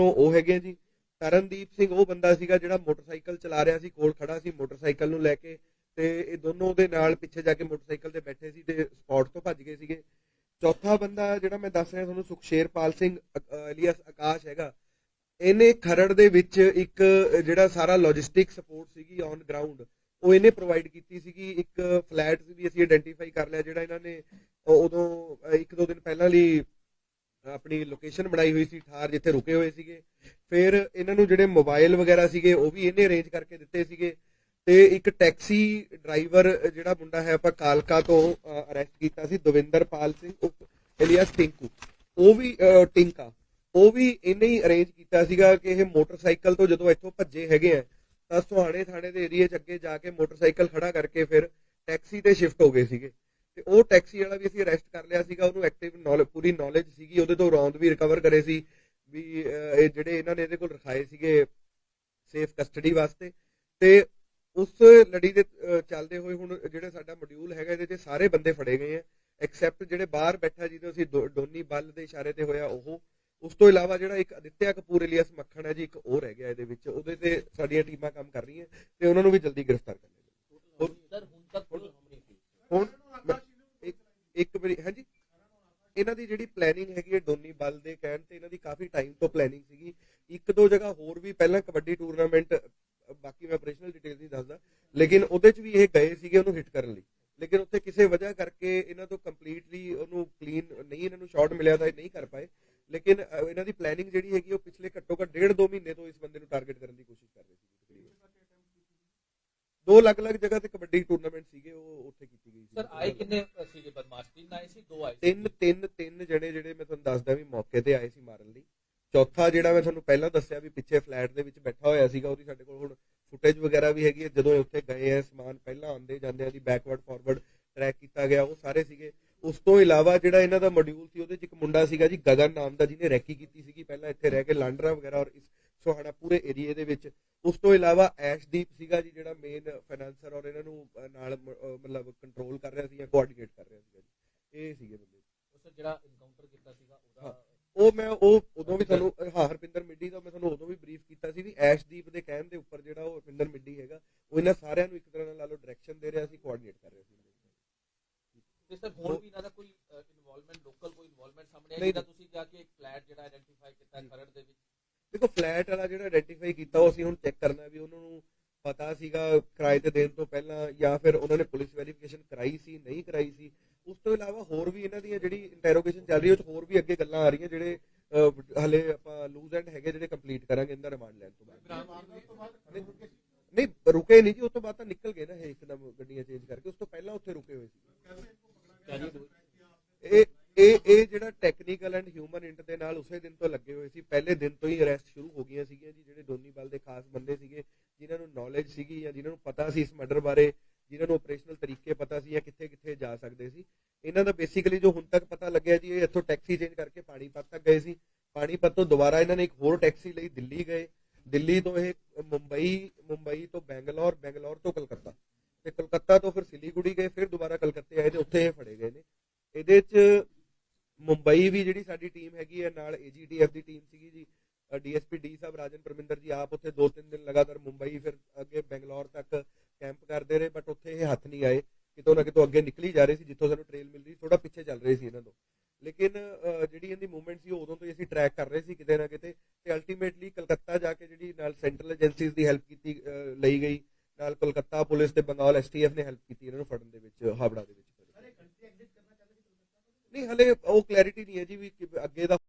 ਦੋਨੋਂ ਉਹ ਹੈਗੇ ਜੀ। ਤਰਨਦੀਪ ਸਿੰਘ, ਉਹ ਬੰਦਾ ਸੀਗਾ ਜਿਹੜਾ ਮੋਟਰਸਾਈਕਲ ਚਲਾ ਰਿਹਾ ਸੀ, ਕੋਲ ਖੜਾ ਸੀ, ਮੋਟਰਸਾਈਕਲ ਨੂੰ ਲੈ ਕੇ ਤੇ ਇਹ ਦੋਨੋਂ ਉਹਦੇ ਨਾਲ ਪਿੱਛੇ ਜਾ ਕੇ ਮੋਟਰਸਾਈਕਲ ਤੇ ਬੈਠੇ ਸੀ ਤੇ ਸਪੌਟ ਤੋਂ ਭੱਜ ਗਏ ਸੀਗੇ। ਚੌਥਾ ਬੰਦਾ ਜਿਹੜਾ ਮੈਂ ਦੱਸ ਰਿਹਾ ਤੁਹਾਨੂੰ, ਸੁਖਸ਼ੇਰਪਾਲ ਸਿੰਘ ਅਲੀਅਸ ਆਕਾਸ਼ ਹੈਗਾ। ਇਹਨੇ ਖਰੜ ਦੇ ਵਿੱਚ ਇੱਕ, ਜਿਹੜਾ ਸਾਰਾ ਲੌਜਿਸਟਿਕ ਸਪੋਰਟ ਸੀਗੀ ਔਨ ਗਰਾਊਂਡ ਉਹ ਇਹਨੇ ਪ੍ਰੋਵਾਈਡ ਕੀਤੀ ਸੀਗੀ। ਇੱਕ ਫਲੈਟ ਵੀ ਅਸੀਂ ਆਇਡੈਂਟੀਫਾਈ ਕਰ ਲਿਆ, ਜਿਹੜਾ ਇਹਨਾਂ ਨੇ ਉਦੋਂ, ਇੱਕ ਦੋ ਦਿਨ ਪਹਿਲਾਂ ਲਈ ਆਪਣੀ ਲੋਕੇਸ਼ਨ ਬਣਾਈ ਹੋਈ ਸੀ, ਠਾਰ ਜਿੱਥੇ ਰੁਕੇ ਹੋਏ ਸੀਗੇ। ਫਿਰ ਇਹਨਾਂ ਨੂੰ ਜਿਹੜੇ ਮੋਬਾਈਲ ਵਗੈਰਾ ਸੀਗੇ, ਉਹ ਵੀ ਇਹਨੇ ਅਰੇਂਜ ਕਰਕੇ ਦਿੱਤੇ ਸੀਗੇ। ਤੇ ਇੱਕ ਟੈਕਸੀ ਡਰਾਈਵਰ ਜਿਹੜਾ ਮੁੰਡਾ ਹੈ, ਆਪਾਂ ਕਾਲਕਾ ਤੋਂ ਅਰੈਸਟ ਕੀਤਾ ਸੀ, ਦਵਿੰਦਰਪਾਲ ਸਿੰਘ ਇਲੀਅਸ ਟਿੰਕੂ। ਉਹ ਵੀ ਟਿੰਕਾ। ਉਹ ਵੀ ਇਹਨੇ ਹੀ ਅਰੇਂਜ ਕੀਤਾ ਸੀਗਾ ਕਿ ਇਹ ਮੋਟਰਸਾਈਕਲ ਤੋਂ ਜਦੋਂ ਇੱਥੋਂ ਭੱਜੇ ਹੈਗੇ ਆ, ਤਾਂ ਸੁਹਾਣੇ ਥਾਣੇ ਦੇ ਏਰੀਏ 'ਚ ਅੱਗੇ ਜਾ ਕੇ ਮੋਟਰਸਾਈਕਲ ਖੜਾ ਕਰਕੇ ਫਿਰ ਟੈਕਸੀ ਤੇ ਸ਼ਿਫਟ ਹੋ ਗਏ ਸੀਗੇ। ਤੇ ਉਹ ਟੈਕਸੀ ਵਾਲਾ ਵੀ ਅਸੀਂ ਅਰੈਸਟ ਕਰ ਲਿਆ ਸੀਗਾ, ਉਹਨੂੰ ਐਕਟਿਵ ਨੌਲੇਜ ਪੂਰੀ ਨੌਲੇਜ ਸੀਗੀ, ਉਹਦੇ ਤੋਂ ਰੌਂਦ ਵੀ ਰਿਕਵਰ ਕਰੇ ਸੀ, ਵੀ ਇਹ ਜਿਹੜੇ ਇਹਨਾਂ ਨੇ ਇਹਦੇ ਕੋਲ ਰਖਾਏ ਸੀਗੇ ਸੇਫ ਕਸਟਡੀ ਵਾਸਤੇ, ਤੇ ਉਸ ਲੜੀ ਦੇ ਚੱਲਦੇ ਹੋਏ ਹੁਣ ਜਿਹੜੇ ਸਾਡਾ ਮੋਡਿਊਲ ਹੈਗਾ, ਇਹਦੇ 'ਚ ਸਾਰੇ ਬੰਦੇ ਫੜੇ ਗਏ ਆ ਐਕਸੈਪਟ ਜਿਹੜੇ ਬਾਹਰ ਬੈਠਾ ਜਿਹਦੇ ਅਸੀਂ ਡੋਨੀ ਬੱਲ ਦੇ ਇਸ਼ਾਰੇ ਤੇ ਹੋਇਆ ਉਹ, ਉਸ ਤੋਂ ਇਲਾਵਾ ਜਿਹੜਾ ਇੱਕ ਅਦਿੱਤਿਆ ਕਪੂਰ ਇਲੀਅਸ ਮੱਖਣ ਹੈ ਜੀ, ਇੱਕ ਹੋਰ ਰਹਿ ਗਿਆ ਇਹਦੇ ਵਿੱਚ, ਉਹਦੇ ਤੇ ਸਾਡੀਆਂ ਟੀਮਾਂ ਕੰਮ ਕਰ ਰਹੀਆਂ, ਤੇ ਉਹਨਾਂ ਨੂੰ ਵੀ ਜਲਦੀ ਗ੍ਰਿਫਤਾਰ ਕਰ ਲਿਆ ਸਰ ਹੁਣ ਤੱਕ ਕੋਈ ਹਮਲੇ ਕੀ ਹੁਣ ਮੈਂ- ਇੱਕ ਵਾਰੀ ਹਾਂਜੀ। ਇਹਨਾਂ ਦੀ ਜਿਹੜੀ ਪਲੈਨਿੰਗ ਹੈਗੀ ਹੈ ਡੋਨੀ ਬਲ ਦੇ ਕਹਿਣ ਤੇ ਇਹਨਾਂ ਦੀ ਕਾਫੀ ਟਾਈਮ ਤੋਂ ਪਲੈਨਿੰਗ ਸੀਗੀ। ਇੱਕ ਦੋ ਜਗ੍ਹਾ ਹੋਰ ਵੀ ਪਹਿਲਾਂ ਕਬੱਡੀ ਟੂਰਨਾਮੈਂਟ ਬਾਕੀ ਮੈਂ ਆਪਰੇਸ਼ਨਲ ਡਿਟੇਲ ਨਹੀਂ ਦੱਸਦਾ। ਲੇਕਿਨ ਉਹਦੇ 'ਚ ਵੀ ਇਹ ਗਏ ਸੀਗੇ ਉਹਨੂੰ ਹਿੱਟ ਕਰਨ ਲਈ। ਲੇਕਿਨ ਉੱਥੇ ਕਿਸੇ ਵਜ੍ਹਾ ਕਰਕੇ ਇਹਨਾਂ ਤੋਂ ਕੰਪਲੀਟਲੀ ਉਹਨੂੰ ਕਲੀਨ ਨਹੀਂ ਇਹਨਾਂ ਨੂੰ ਸ਼ਾਟ ਮਿਲਿਆ ਤਾਂ ਇਹ ਨਹੀਂ ਕਰ ਪਾਏ। ਲੇਕਿਨ ਇਹਨਾਂ ਦੀ ਪਲੈਨਿੰਗ ਜਿਹੜੀ ਹੈਗੀ ਉਹ ਪਿਛਲੇ ਘੱਟੋ ਘੱਟ ਡੇਢ ਦੋ ਮਹੀਨੇ ਤੋਂ ਇਸ ਬੰਦੇ ਨੂੰ ਟਾਰਗੇਟ ਕਰਨ ਦੀ ਕੋਸ਼ਿਸ਼ ਕਰ ਰਹੇ ਸੀ। ਦੋ ਅਲੱਗ-ਅਲੱਗ ਜਗ੍ਹਾ ਤੇ ਕਬੱਡੀ ਟੂਰਨਾਮੈਂਟ ਸੀਗੇ ਉਹ ਉੱਥੇ ਕੀਤੀ ਗਈ ਸੀ। ਸਰ ਆਏ ਕਿੰਨੇ ਸੀਗੇ ਬਦਮਾਸ਼? ਤਿੰਨ ਆਏ ਸੀ ਦੋ ਆਏ ਤਿੰਨ ਤਿੰਨ ਤਿੰਨ ਜਣੇ ਜਿਹੜੇ ਮੈਂ ਤੁਹਾਨੂੰ ਦੱਸਦਾ ਵੀ ਮੌਕੇ ਤੇ ਆਏ ਸੀ ਮਾਰਨ ਲਈ। ਚੌਥਾ ਜਿਹੜਾ ਮੈਂ ਤੁਹਾਨੂੰ ਪਹਿਲਾਂ ਦੱਸਿਆ ਵੀ ਪਿੱਛੇ ਫਲੈਟ ਦੇ ਵਿੱਚ ਬੈਠਾ ਹੋਇਆ ਸੀਗਾ ਉਹਦੀ ਸਾਡੇ ਕੋਲ ਹੁਣ ਫੁਟੇਜ ਵਗੈਰਾ ਵੀ ਹੈਗੀ ਹੈ। ਜਦੋਂ ਉੱਥੇ ਗਏ ਆ ਸਮਾਨ ਪਹਿਲਾਂ ਆਉਂਦੇ ਜਾਂਦੇ ਦੀ ਬੈਕਵਰਡ ਫਾਰਵਰਡ ਟਰੈਕ ਕੀਤਾ ਗਿਆ ਉਹ ਸਾਰੇ ਸੀਗੇ। ਉਸ ਤੋਂ ਇਲਾਵਾ ਜਿਹੜਾ ਇਹਨਾਂ ਦਾ ਮੋਡਿਊਲ ਸੀ ਉਹਦੇ ਚ ਇੱਕ ਮੁੰਡਾ ਸੀਗਾ ਜੀ ਗਗਨ ਨਾਮ ਦਾ ਜਿਹਨੇ ਰੈਕੀ ਕੀਤੀ ਸੀਗੀ। ਪਹਿਲਾਂ ਇੱਥੇ ਰਹਿ ਕੇ ਲਾਂਡਰਾ ਵਗੈਰਾ ਔਰ ਇਸ ਸੋਹਾਣਾ ਪੂਰੇ ਏਰੀਏ ਦੇ ਵਿੱਚ। ਉਸ ਤੋਂ ਇਲਾਵਾ ਐਸ਼ਦੀਪ ਸੀਗਾ ਜੀ ਜਿਹੜਾ ਮੇਨ ਫਾਈਨਾਂਸਰ ਔਰ ਇਹਨਾਂ ਨੂੰ ਨਾਲ ਮਤਲਬ ਕੰਟਰੋਲ ਕਰ ਰਿਹਾ ਸੀ ਜਾਂ ਕੋਆਰਡੀਨੇਟ ਕਰ ਰਿਹਾ ਸੀਗਾ ਜੀ। ਇਹ ਸੀਗੇ ਬੰਦੇ। ਸਰ ਜਿਹੜਾ ਇਨਕਾਊਂਟਰ ਕੀਤਾ ਸੀਗਾ। ਉਹਦਾ ਉਹ ਮੈਂ ਉਹ ਉਦੋਂ ਵੀ ਤੁਹਾਨੂੰ ਹਾਂ ਹਰਪਿੰਦਰ ਮਿੱਡੀ ਦਾ ਮੈਂ ਤੁਹਾਨੂੰ ਉਦੋਂ ਵੀ ਬਰੀਫ ਕੀਤਾ ਸੀ ਵੀ ਐਸ਼ਦੀਪ ਦੇ ਕਹਿਣ ਦੇ ਉੱਪਰ ਜਿਹੜਾ ਉਹ ਹਰਪਿੰਦਰ ਮਿੱਡੀ ਹੈਗਾ ਉਹ ਇਹਨਾਂ ਸਾਰਿਆਂ ਨੂੰ ਇੱਕ ਤਰ੍ਹਾਂ ਨਾਲ ਲਾ ਲਓ ਡਾਇਰੈਕਸ਼ਨ ਦੇ ਰਿਹਾ ਸੀ ਕੋਆਰਡੀਨੇਟ ਕਰ ਰਿਹਾ ਸੀ। ਤੇ ਸਰ ਹੁਣ ਵੀ ਇਹਨਾਂ ਦਾ ਕੋਈ ਇਨਵੋਲਵਮੈਂਟ ਲੋਕਲ ਕੋਈ ਇਨਵੋਲਵਮੈਂਟ ਸਾਹਮਣੇ ਨਹੀਂ। ਜਿਹੜਾ ਤੁਸੀਂ ਜਾ ਕੇ ਇੱਕ ਫਲੈਟ ਜਿਹੜਾ ਆਇਡੈਂਟੀਫਾਈ ਕੀਤਾ ਖਰੜ ਦੇ ਵਿੱਚ? ਦੇਖੋ ਫਲੈਟ ਵਾਲਾ ਜਿਹੜਾ ਆਇਡੈਂਟੀਫਾਈ ਕੀਤਾ ਉਹ ਅਸੀਂ ਹੁਣ ਚੈੱਕ ਕਰਨਾ ਵੀ ਉਹਨਾਂ ਨੂੰ ਪਤਾ ਸੀਗਾ ਕਿਰਾਏ ਤੇ ਦੇਣ ਤੋਂ ਪਹਿਲਾਂ ਜਾਂ ਫਿਰ ਉਹਨਾਂ ਨੇ ਪੁਲਿਸ ਵੈਰੀਫਿਕੇਸ਼ਨ ਕਰਾਈ ਸੀ ਨਹੀਂ ਕਰਾਈ ਸੀ। ਉਸ ਤੋਂ ਇਲਾਵਾ ਹੋਰ ਵੀ ਇਹਨਾਂ ਦੀਆਂ ਜਿਹੜੀ ਇੰਟਰੋਗੇਸ਼ਨ ਚੱਲ ਰਹੀ ਹੈ ਉਹ 'ਚ ਹੋਰ ਵੀ ਅੱਗੇ ਗੱਲਾਂ ਆ ਰਹੀਆਂ ਜਿਹੜੇ ਹਲੇ ਆਪਾਂ ਲੂਜ਼ ਐਂਡ ਹੈਗੇ ਜਿਹੜੇ ਕੰਪਲੀਟ ਕਰਾਂਗੇ ਇਹਨਾਂ ਰਿਮਾਂਡ ਲੈਣ ਤੋਂ ਬਾਅਦ। ਨਹੀਂ। ਰੁਕੇ ਨਹੀਂ ਜੀ ਉਸ ਤੋਂ ਬਾਅਦ ਤਾਂ ਨਿਕਲ ਗਏ ਨਾ ਇਹ ਇੱਕਦਮ ਗੱਡੀਆਂ ਚੇਂਜ ਕਰਕੇ ਉਸ ਤੋਂ ਪਹਿਲਾਂ ਉੱਥੇ ਰੁਕੇ ਹੋਏ ਸੀ। ਇਹ ਜਿਹੜਾ ਟੈਕਨੀਕਲ ਐਂਡ ਹਿਊਮਨ ਇੰਟ ਦੇ ਨਾਲ ਉਸੇ ਦਿਨ ਤੋਂ ਲੱਗੇ ਹੋਏ ਸੀ ਪਹਿਲੇ ਦਿਨ ਤੋਂ ਹੀ ਅਰੈਸਟ ਸ਼ੁਰੂ ਹੋ ਗਈਆਂ ਸੀਗੀਆਂ ਜੀ ਜਿਹੜੇ ਡੋਨੀ ਬਲ ਦੇ ਖਾਸ ਬੰਦੇ ਸੀਗੇ, ਜਿਨ੍ਹਾਂ ਨੂੰ ਨੌਲੇਜ ਸੀਗੀ ਜਾਂ ਜਿਨ੍ਹਾਂ ਨੂੰ ਪਤਾ ਸੀ ਇਸ ਮਰਡਰ ਬਾਰੇ, ਜਿਨ੍ਹਾਂ ਨੂੰ ਆਪਰੇਸ਼ਨਲ ਤਰੀਕੇ ਪਤਾ ਸੀ ਜਾਂ ਕਿੱਥੇ ਕਿੱਥੇ ਜਾ ਸਕਦੇ ਸੀ, ਇਹਨਾਂ ਦਾ ਬੇਸਿਕਲੀ ਜੋ ਹੁਣ ਤੱਕ ਪਤਾ ਲੱਗਿਆ ਜੀ, ਇਹ ਇੱਥੋਂ ਟੈਕਸੀ ਚੇਂਜ ਕਰਕੇ ਪਾਣੀਪਤ ਤੱਕ ਗਏ ਸੀ। ਪਾਣੀਪਤ ਤੋਂ ਦੁਬਾਰਾ ਇਹਨਾਂ ਨੇ ਇੱਕ ਹੋਰ ਟੈਕਸੀ ਲਈ ਦਿੱਲੀ ਗਏ। ਦਿੱਲੀ ਤੋਂ ਇਹ ਮੁੰਬਈ ਮੁੰਬਈ ਤੋਂ ਬੈਂਗਲੌਰ ਬੈਂਗਲੌਰ ਤੋਂ ਕਲਕੱਤਾ। ਤੇ ਕਲਕੱਤਾ ਤੋਂ ਫਿਰ ਸਿਲੀਗੁੜੀ ਗਏ, ਫਿਰ ਦੁਬਾਰਾ ਕਲਕੱਤੇ ਆਏ ਤੇ ਉੱਥੇ ਇਹ ਫੜੇ ਗਏ ਨੇ। ਇਹਦੇ 'ਚ ਮੁੰਬਈ ਵੀ ਜਿਹੜੀ ਸਾਡੀ ਟੀਮ ਹੈਗੀ ਹੈ, ਨਾਲ ਏਜੀਡੀਐਫ ਦੀ ਟੀਮ ਸੀਗੀ ਜੀ ਡੀਐਸਪੀ ਡੀ ਸਾਹਿਬ ਰਾਜਨ ਪਰਮਿੰਦਰ ਜੀ ਆਪ ਉੱਥੇ ਦੋ ਤਿੰਨ ਦਿਨ ਲਗਾਤਾਰ ਮੁੰਬਈ ਫਿਰ ਅੱਗੇ ਬੈਂਗਲੌਰ ਤੱਕ ਕੈਂਪ ਕਰਦੇ ਰਹੇ ਬਟ ਉੱਥੇ ਇਹ ਹੱਥ ਨਹੀਂ ਆਏ। ਕਿਤੋਂ ਨਾ ਕਿਤੋਂ ਅੱਗੇ ਨਿਕਲੀ ਜਾ ਰਹੇ ਸੀ ਜਿੱਥੋਂ ਸਾਨੂੰ ਟ੍ਰੇਲ ਮਿਲ ਰਹੀ ਥੋੜਾ ਪਿੱਛੇ ਚੱਲ ਰਹੇ ਸੀ ਇਹਨਾਂ ਤੋਂ। ਲੇਕਿਨ ਜਿਹੜੀ ਇਹਦੀ ਮੂਵਮੈਂਟ ਸੀ ਉਦੋਂ ਤੋਂ ਹੀ ਅਸੀਂ ਟਰੈਕ ਕਰ ਰਹੇ ਸੀ ਕਿਤੇ ਨਾ ਕਿਤੇ। ਤੇ ਅਲਟੀਮੇਟਲੀ ਕਲਕੱਤਾ ਜਾ ਕੇ ਜਿਹੜੀ ਨਾਲ ਸੈਂਟਰਲ ਏਜੰਸੀਜ਼ ਦੀ ਹੈਲਪ ਕੀਤੀ ਲਈ ਗਈ। ਨਾਲ ਕਲਕੱਤਾ ਪੁਲਿਸ ਤੇ ਬੰਗਾਲ ਐਸਟੀਐਫ ਨੇ ਹੈਲਪ ਕੀਤੀ ਇਹਨਾਂ ਨੂੰ ਫੜਨ ਦੇ ਵਿੱਚ ਹਾਵੜਾ ਦੇ ਵਿੱਚ। ਨਹੀਂ ਹਲੇ ਉਹ ਕਲੈਰਿਟੀ ਨਹੀਂ ਹੈ ਜੀ ਵੀ ਅੱਗੇ ਦਾ